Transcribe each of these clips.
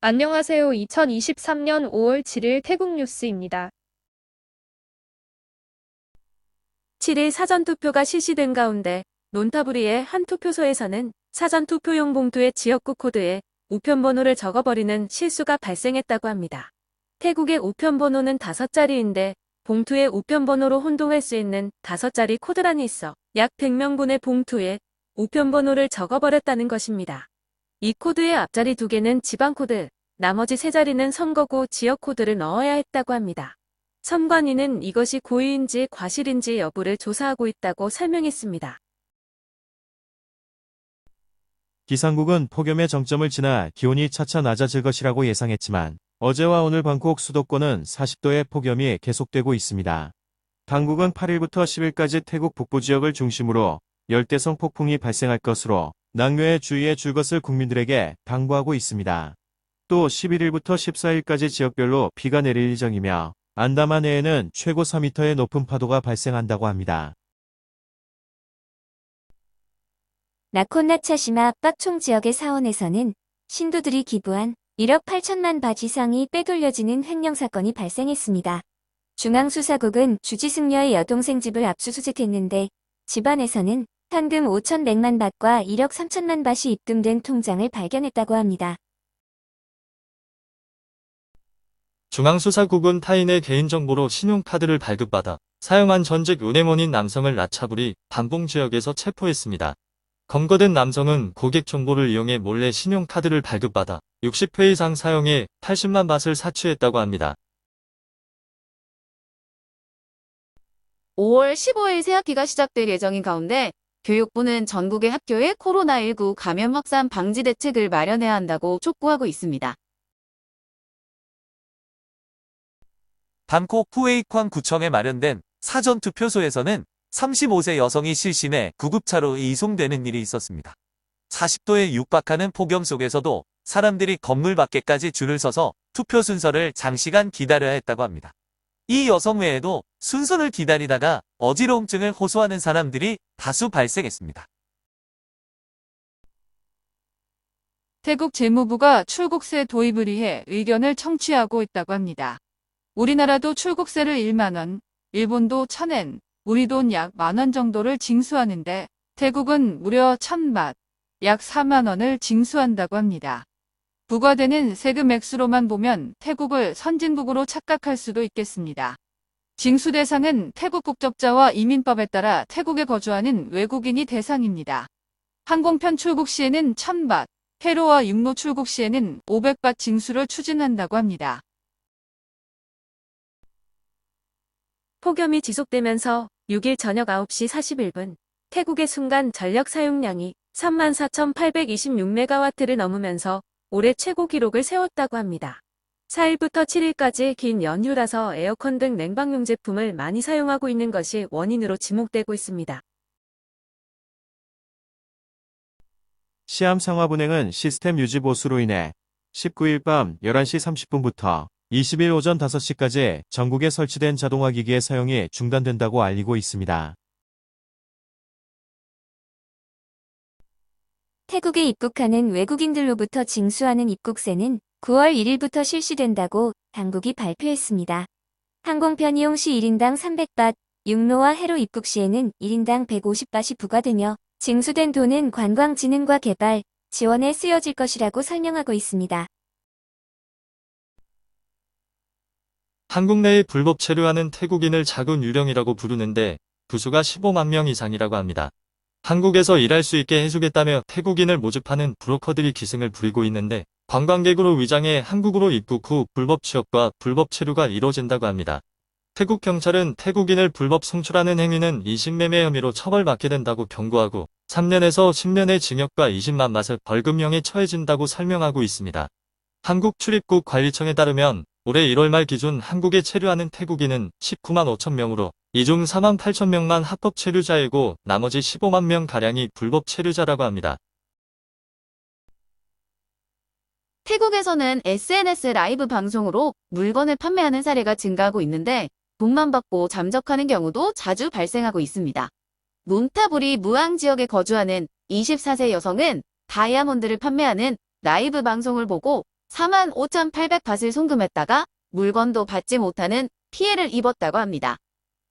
안녕하세요. 2023년 5월 7일 태국 뉴스입니다. 7일 사전투표가 실시된 가운데 논타부리의 한 투표소에서는 사전투표용 봉투의 지역구 코드에 우편번호를 적어버리는 실수가 발생했다고 합니다. 태국의 우편번호는 5자리인데 봉투에 우편번호로 혼동할 수 있는 5자리 코드란이 있어 약 100명분의 봉투에 우편번호를 적어버렸다는 것입니다. 이 코드의 앞자리 두 개는 지방코드, 나머지 세 자리는 선거구 지역 코드를 넣어야 했다고 합니다. 선관위는 이것이 고의인지 과실인지 여부를 조사하고 있다고 설명했습니다. 기상국은 폭염의 정점을 지나 기온이 차차 낮아질 것이라고 예상했지만 어제와 오늘 방콕 수도권은 40도의 폭염이 계속되고 있습니다. 당국은 8일부터 10일까지 태국 북부 지역을 중심으로 열대성 폭풍이 발생할 것으로 낙뢰에 주의해 줄 것을 국민들에게 당부하고 있습니다. 또 11일부터 14일까지 지역별로 비가 내릴 예정이며 안다만해에는 최고 4m의 높은 파도가 발생한다고 합니다. 나콘나차시마 빡총 지역의 사원에서는 신도들이 기부한 1억 8천만 바지상이 빼돌려지는 횡령 사건이 발생했습니다. 중앙수사국은 주지승려의 여동생 집을 압수수색했는데 집안에서는 현금 5,100만 밭과 1억 3천만 밭이 입금된 통장을 발견했다고 합니다. 중앙수사국은 타인의 개인정보로 신용카드를 발급받아 사용한 전직 은행원인 남성을 라차부리 반봉 지역에서 체포했습니다. 검거된 남성은 고객 정보를 이용해 몰래 신용카드를 발급받아 60회 이상 사용해 80만 밭을 사취했다고 합니다. 5월 15일 새학기가 시작될 예정인 가운데 교육부는 전국의 학교에 코로나19 감염 확산 방지 대책을 마련해야 한다고 촉구하고 있습니다. 방콕 후웨이ኳ 구청에 마련된 사전투표소에서는 35세 여성이 실신해 구급차로 이송되는 일이 있었습니다. 40도에 육박하는 폭염 속에서도 사람들이 건물 밖에까지 줄을 서서 투표 순서를 장시간 기다려야 했다고 합니다. 이 여성 외에도 순서를 기다리다가 어지러움증을 호소하는 사람들이 다수 발생했습니다. 태국 재무부가 출국세 도입을 위해 의견을 청취하고 있다고 합니다. 우리나라도 출국세를 1만원, 일본도 1000엔, 우리 돈 약 만원 정도를 징수하는데 태국은 무려 1000밭, 약 4만원을 징수한다고 합니다. 부과되는 세금 액수로만 보면 태국을 선진국으로 착각할 수도 있겠습니다. 징수 대상은 태국 국적자와 이민법에 따라 태국에 거주하는 외국인이 대상입니다. 항공편 출국 시에는 1000밭, 해로와 육로 출국 시에는 500밭 징수를 추진한다고 합니다. 폭염이 지속되면서 6일 저녁 9시 41분 태국의 순간 전력 사용량이 34,826메가와트를 넘으면서 올해 최고 기록을 세웠다고 합니다. 4일부터 7일까지 긴 연휴라서 에어컨 등 냉방용 제품을 많이 사용하고 있는 것이 원인으로 지목되고 있습니다. 시암 상화분행은 시스템 유지 보수로 인해 19일 밤 11시 30분부터 20일 오전 5시까지 전국에 설치된 자동화 기기의 사용이 중단된다고 알리고 있습니다. 태국에 입국하는 외국인들로부터 징수하는 입국세는 9월 1일부터 실시된다고 당국이 발표했습니다. 항공편 이용 시 1인당 300밭, 육로와 해로 입국 시에는 1인당 150밭이 부과되며 징수된 돈은 관광진흥과 개발, 지원에 쓰여질 것이라고 설명하고 있습니다. 한국 내에 불법 체류하는 태국인을 작은 유령이라고 부르는데 부수가 15만 명 이상이라고 합니다. 한국에서 일할 수 있게 해주겠다며 태국인을 모집하는 브로커들이 기승을 부리고 있는데 관광객으로 위장해 한국으로 입국 후 불법 취업과 불법 체류가 이뤄진다고 합니다. 태국 경찰은 태국인을 불법 송출하는 행위는 인신매매 혐의로 처벌받게 된다고 경고하고 3년에서 10년의 징역과 20만 맛을 벌금형에 처해진다고 설명하고 있습니다. 한국 출입국 관리청에 따르면 올해 1월 말 기준 한국에 체류하는 태국인은 19만 5천 명으로 이중 4만 8천 명만 합법 체류자이고 나머지 15만 명 가량이 불법 체류자라고 합니다. 태국에서는 SNS 라이브 방송으로 물건을 판매하는 사례가 증가하고 있는데 돈만 받고 잠적하는 경우도 자주 발생하고 있습니다. 논타부리 무앙 지역에 거주하는 24세 여성은 다이아몬드를 판매하는 라이브 방송을 보고 45,800밭을 송금했다가 물건도 받지 못하는 피해를 입었다고 합니다.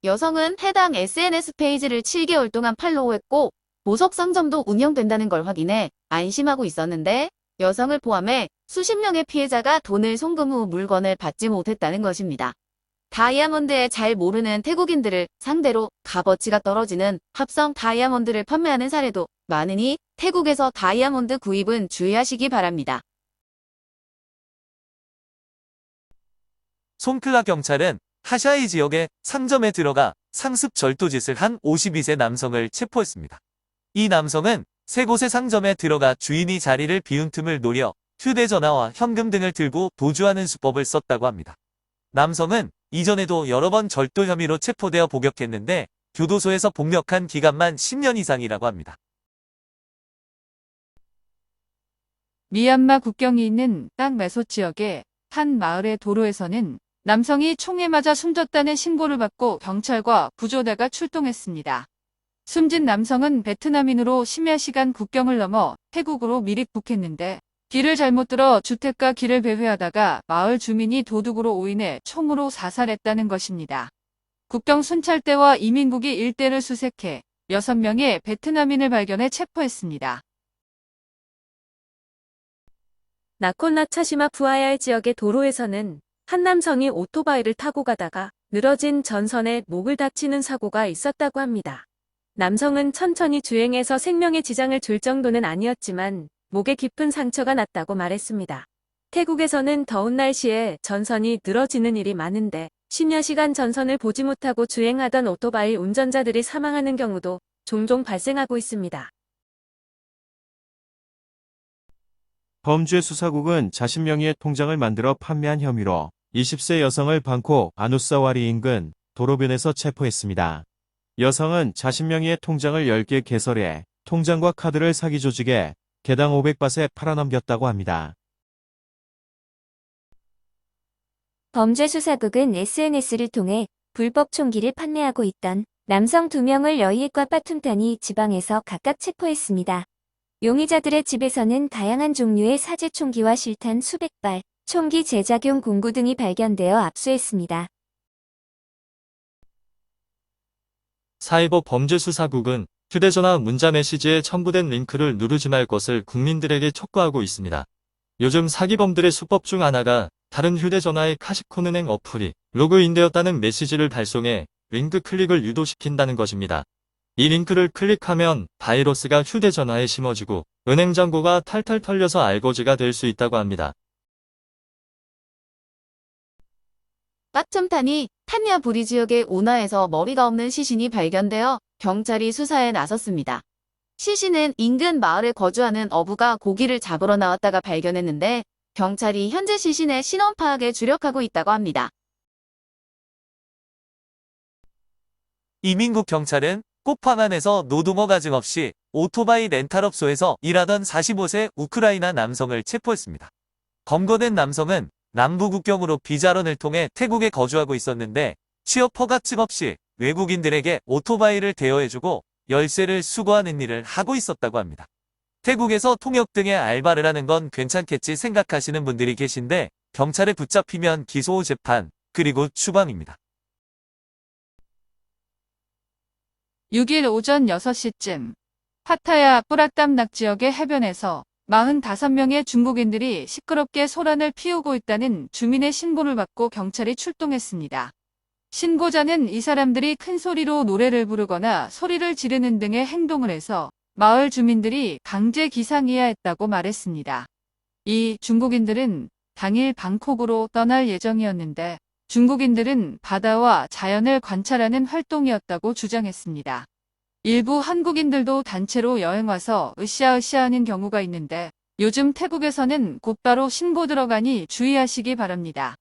여성은 해당 SNS 페이지를 7개월 동안 팔로우했고 보석 상점도 운영된다는 걸 확인해 안심하고 있었는데 여성을 포함해 수십 명의 피해자가 돈을 송금 후 물건을 받지 못했다는 것입니다. 다이아몬드에 잘 모르는 태국인들을 상대로 값어치가 떨어지는 합성 다이아몬드를 판매하는 사례도 많으니 태국에서 다이아몬드 구입은 주의하시기 바랍니다. 송클라 경찰은 하샤이 지역의 상점에 들어가 상습 절도짓을 한 52세 남성을 체포했습니다. 이 남성은 세 곳의 상점에 들어가 주인이 자리를 비운 틈을 노려 휴대전화와 현금 등을 들고 도주하는 수법을 썼다고 합니다. 남성은 이전에도 여러 번 절도 혐의로 체포되어 복역했는데 교도소에서 복역한 기간만 10년 이상이라고 합니다. 미얀마 국경이 있는 땅 메소 지역의 한 마을의 도로에서는 남성이 총에 맞아 숨졌다는 신고를 받고 경찰과 구조대가 출동했습니다. 숨진 남성은 베트남인으로 10여 시간 국경을 넘어 태국으로 미립국했는데 길을 잘못 들어 주택가 길을 배회하다가 마을 주민이 도둑으로 오인해 총으로 사살했다는 것입니다. 국경 순찰대와 이민국이 일대를 수색해 6명의 베트남인을 발견해 체포했습니다. 나콘나차시마 부하야의 지역의 도로에서는 한 남성이 오토바이를 타고 가다가 늘어진 전선에 목을 다치는 사고가 있었다고 합니다. 남성은 천천히 주행해서 생명의 지장을 줄 정도는 아니었지만 목에 깊은 상처가 났다고 말했습니다. 태국에서는 더운 날씨에 전선이 늘어지는 일이 많은데 10여 시간 전선을 보지 못하고 주행하던 오토바이 운전자들이 사망하는 경우도 종종 발생하고 있습니다. 범죄 수사국은 자신 명의의 통장을 만들어 판매한 혐의로 20세 여성을 방콕 아누사와리 인근 도로변에서 체포했습니다. 여성은 자신 명의의 통장을 10개 개설해 통장과 카드를 사기 조직에 개당 500밭에 팔아넘겼다고 합니다. 범죄수사국은 SNS를 통해 불법 총기를 판매하고 있던 남성 두 명을 여의과 빠툼탄이 지방에서 각각 체포했습니다. 용의자들의 집에서는 다양한 종류의 사제 총기와 실탄 수백 발, 총기 제작용 공구 등이 발견되어 압수했습니다. 사이버 범죄수사국은 휴대전화 문자 메시지에 첨부된 링크를 누르지 말 것을 국민들에게 촉구하고 있습니다. 요즘 사기범들의 수법 중 하나가 다른 휴대전화의 카시콘 은행 어플이 로그인되었다는 메시지를 발송해 링크 클릭을 유도시킨다는 것입니다. 이 링크를 클릭하면 바이러스가 휴대전화에 심어지고 은행 잔고가 탈탈 털려서 알거지가 될 수 있다고 합니다. 빠첨탄이 탄야 부리 지역의 오나에서 머리가 없는 시신이 발견되어 경찰이 수사에 나섰습니다. 시신은 인근 마을에 거주하는 어부가 고기를 잡으러 나왔다가 발견했는데 경찰이 현재 시신의 신원 파악에 주력하고 있다고 합니다. 이민국 경찰은 꽃판안에서 노동어 가증 없이 오토바이 렌탈업소에서 일하던 45세 우크라이나 남성을 체포했습니다. 검거된 남성은 남부 국경으로 비자런을 통해 태국에 거주하고 있었는데 취업 허가증 없이 외국인들에게 오토바이를 대여해주고 열쇠를 수거하는 일을 하고 있었다고 합니다. 태국에서 통역 등의 알바를 하는 건 괜찮겠지 생각하시는 분들이 계신데 경찰에 붙잡히면 기소 재판 그리고 추방입니다. 6일 오전 6시쯤 파타야 뿌라땀락 지역의 해변에서 45명의 중국인들이 시끄럽게 소란을 피우고 있다는 주민의 신고를 받고 경찰이 출동했습니다. 신고자는 이 사람들이 큰 소리로 노래를 부르거나 소리를 지르는 등의 행동을 해서 마을 주민들이 강제 기상해야 했다고 말했습니다. 이 중국인들은 당일 방콕으로 떠날 예정이었는데 중국인들은 바다와 자연을 관찰하는 활동이었다고 주장했습니다. 일부 한국인들도 단체로 여행 와서 으쌰으쌰 하는 경우가 있는데 요즘 태국에서는 곧바로 신고 들어가니 주의하시기 바랍니다.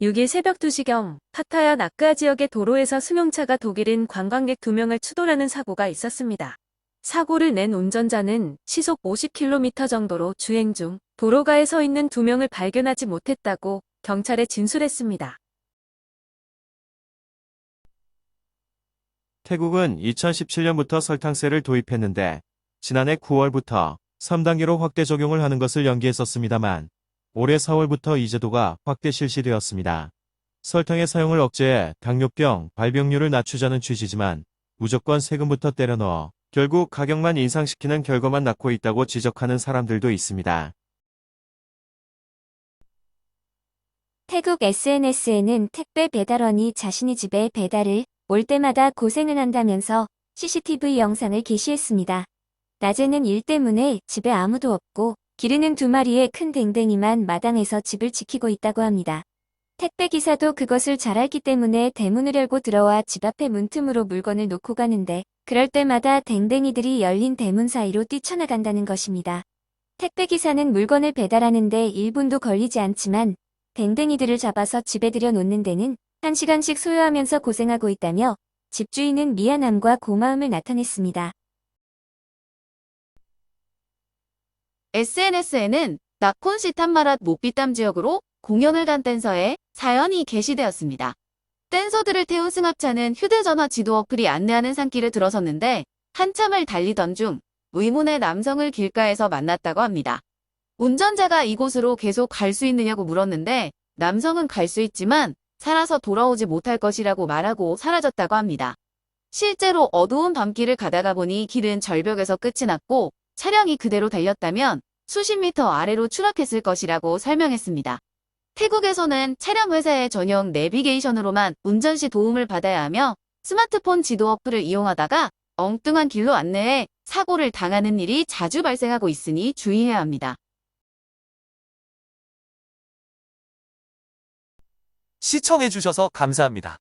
6일 새벽 2시경 파타야 나크아 지역의 도로에서 승용차가 독일인 관광객 2명을 추돌하는 사고가 있었습니다. 사고를 낸 운전자는 시속 50km 정도로 주행 중 도로가에 서 있는 2명을 발견하지 못했다고 경찰에 진술했습니다. 태국은 2017년부터 설탕세를 도입했는데 지난해 9월부터 3단계로 확대 적용을 하는 것을 연기했었습니다만 올해 4월부터 이 제도가 확대 실시되었습니다. 설탕의 사용을 억제해 당뇨병 발병률을 낮추자는 취지지만 무조건 세금부터 때려 넣어 결국 가격만 인상시키는 결과만 낳고 있다고 지적하는 사람들도 있습니다. 태국 SNS에는 택배 배달원이 자신이 집에 배달을 올 때마다 고생을 한다면서 CCTV 영상을 게시했습니다. 낮에는 일 때문에 집에 아무도 없고 기르는 두 마리의 큰 댕댕이만 마당에서 집을 지키고 있다고 합니다. 택배 기사도 그것을 잘 알기 때문에 대문을 열고 들어와 집 앞에 문틈으로 물건을 놓고 가는데 그럴 때마다 댕댕이들이 열린 대문 사이로 뛰쳐나간다는 것입니다. 택배 기사는 물건을 배달하는데 1분도 걸리지 않지만 댕댕이들을 잡아서 집에 들여놓는 데는 1시간씩 소요하면서 고생하고 있다며 집주인은 미안함과 고마움을 나타냈습니다. SNS에는 나콘시 탄마랏 모피땀 지역으로 공연을 간 댄서의 사연이 게시되었습니다. 댄서들을 태운 승합차는 휴대전화 지도 어플이 안내하는 산길을 들어섰는데 한참을 달리던 중 의문의 남성을 길가에서 만났다고 합니다. 운전자가 이곳으로 계속 갈 수 있느냐고 물었는데 남성은 갈 수 있지만 살아서 돌아오지 못할 것이라고 말하고 사라졌다고 합니다. 실제로 어두운 밤길을 가다가 보니 길은 절벽에서 끝이 났고 차량이 그대로 달렸다면 수십 미터 아래로 추락했을 것이라고 설명했습니다. 태국에서는 차량 회사의 전용 내비게이션으로만 운전 시 도움을 받아야 하며 스마트폰 지도 어플을 이용하다가 엉뚱한 길로 안내해 사고를 당하는 일이 자주 발생하고 있으니 주의해야 합니다. 시청해주셔서 감사합니다.